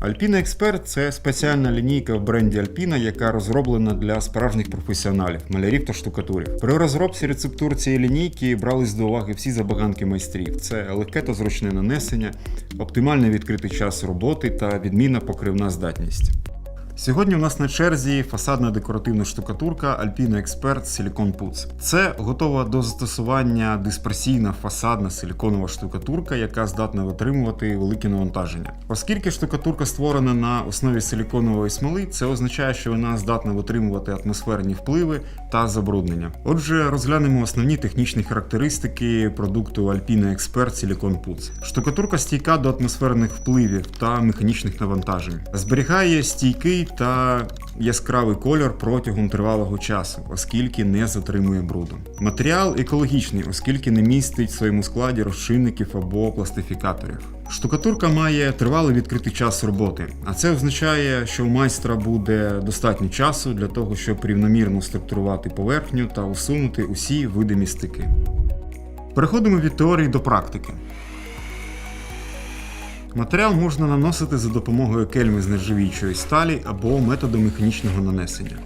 Alpina Expert – це спеціальна лінійка в бренді Alpina, яка розроблена для справжніх професіоналів, малярів та штукатурів. При розробці рецептур цієї лінійки брались до уваги всі забаганки майстрів: це легке та зручне нанесення, оптимальний відкритий час роботи та відмінна покривна здатність. Сьогодні у нас на черзі фасадна декоративна штукатурка Alpina Expert Silicon Puts. Це готова до застосування дисперсійна фасадна силіконова штукатурка, яка здатна витримувати великі навантаження. Оскільки штукатурка створена на основі силіконової смоли, це означає, що вона здатна витримувати атмосферні впливи та забруднення. Отже, розглянемо основні технічні характеристики продукту Alpina Expert Silicon Puts. Штукатурка стійка до атмосферних впливів та механічних навантажень. Зберігає стійкий та яскравий кольор протягом тривалого часу, оскільки не затримує бруду. Матеріал екологічний, оскільки не містить в своєму складі розчинників або пластифікаторів. Штукатурка має тривалий відкритий час роботи, а це означає, що у майстра буде достатньо часу для того, щоб рівномірно структурувати поверхню та усунути усі видимі стики. Переходимо від теорії до практики. Матеріал можна наносити за допомогою кельми з нержавіючої сталі або методом механічного нанесення.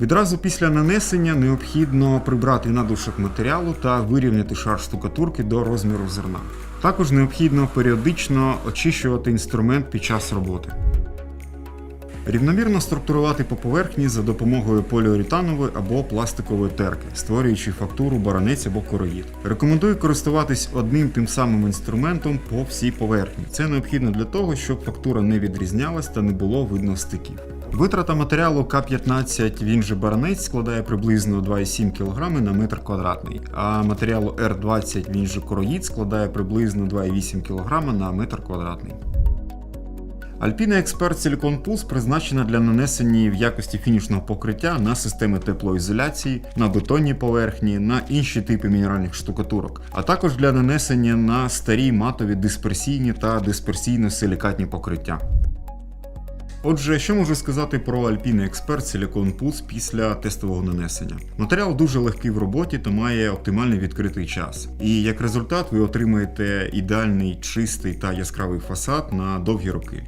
Відразу після нанесення необхідно прибрати надлишок матеріалу та вирівняти шар штукатурки до розміру зерна. Також необхідно періодично очищувати інструмент під час роботи. Рівномірно структурувати по поверхні за допомогою поліуретанової або пластикової терки, створюючи фактуру баранець або короїд. Рекомендую користуватись одним тим самим інструментом по всій поверхні. Це необхідно для того, щоб фактура не відрізнялась та не було видно стиків. Витрата матеріалу К15, він же баранець, складає приблизно 2,7 кг на метр квадратний, а матеріалу Р20, він же короїд, складає приблизно 2,8 кг на метр квадратний. Alpina Expert Silicon Pulse призначена для нанесення в якості фінішного покриття на системи теплоізоляції, на бетонні поверхні, на інші типи мінеральних штукатурок, а також для нанесення на старі матові дисперсійні та дисперсійно-силікатні покриття. Отже, що можу сказати про Alpina Expert Silicon Pulse після тестового нанесення? Матеріал дуже легкий в роботі та має оптимальний відкритий час. І як результат ви отримаєте ідеальний чистий та яскравий фасад на довгі роки.